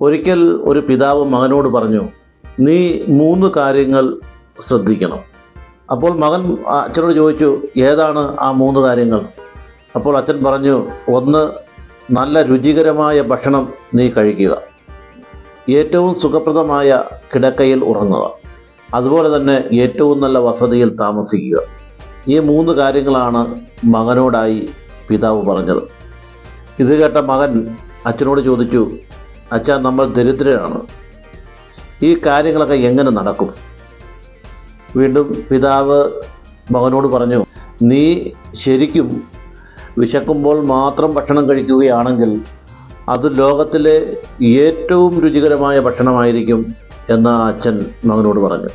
ഒരിക്കൽ ഒരു പിതാവ് മകനോട് പറഞ്ഞു നീ മൂന്ന് കാര്യങ്ങൾ ശ്രദ്ധിക്കണം. അപ്പോൾ മകൻ അച്ഛനോട് ചോദിച്ചു ഏതാണ് ആ മൂന്ന് കാര്യങ്ങൾ? അപ്പോൾ അച്ഛൻ പറഞ്ഞു ഒന്ന് നല്ല രുചികരമായ ഭക്ഷണം നീ കഴിക്കുക. ഏറ്റവും സുഖപ്രദമായ കിടക്കയിൽ ഉറങ്ങുക. അതുപോലെ തന്നെ ഏറ്റവും നല്ല വസതിയിൽ താമസിക്കുക. ഈ മൂന്ന് കാര്യങ്ങളാണ് മകനോടായി പിതാവ് പറഞ്ഞത്. ഇത് കേട്ട മകൻ അച്ഛനോട് ചോദിച്ചു അച്ഛാ നമ്മൾ ദരിദ്രരാണ്. ഈ കാര്യങ്ങളൊക്കെ എങ്ങനെ നടക്കും? വീണ്ടും പിതാവ് മകനോട് പറഞ്ഞു നീ ശരിക്കും വിശക്കുമ്പോൾ മാത്രം ഭക്ഷണം കഴിക്കുകയാണെങ്കിൽ അത് ലോകത്തിലെ ഏറ്റവും രുചികരമായ ഭക്ഷണമായിരിക്കും എന്ന് അച്ഛൻ മകനോട് പറഞ്ഞു.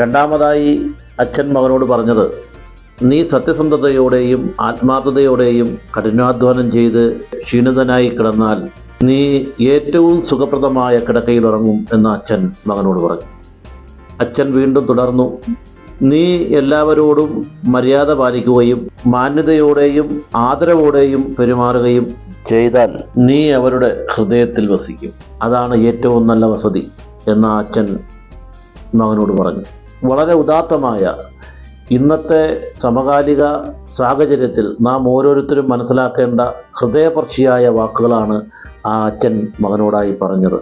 രണ്ടാമതായി അച്ഛൻ മകനോട് പറഞ്ഞത് നീ സത്യസന്ധതയോടെയും ആത്മാർത്ഥതയോടെയും കഠിനാധ്വാനം ചെയ്ത് ക്ഷീണിതനായി കിടന്നാൽ നീ ഏറ്റവും സുഖപ്രദമായ കിടക്കയിൽ ഉറങ്ങും എന്ന് അച്ഛൻ മകനോട് പറഞ്ഞു. അച്ഛൻ വീണ്ടും തുടർന്നു നീ എല്ലാവരോടും മര്യാദ പാലിക്കുകയും മാന്യതയോടെയും ആദരവോടെയും പെരുമാറുകയും ചെയ്താൽ നീ അവരുടെ ഹൃദയത്തിൽ വസിക്കും. അതാണ് ഏറ്റവും നല്ല വസതി എന്ന അച്ഛൻ മകനോട് പറഞ്ഞു. വളരെ ഉദാത്തമായ ഇന്നത്തെ സമകാലിക സാഹചര്യത്തിൽ നാം ഓരോരുത്തരും മനസ്സിലാക്കേണ്ട ഹൃദയപർശിയായ വാക്കുകളാണ് ആ അച്ഛൻ മകനോടായി പറഞ്ഞത്.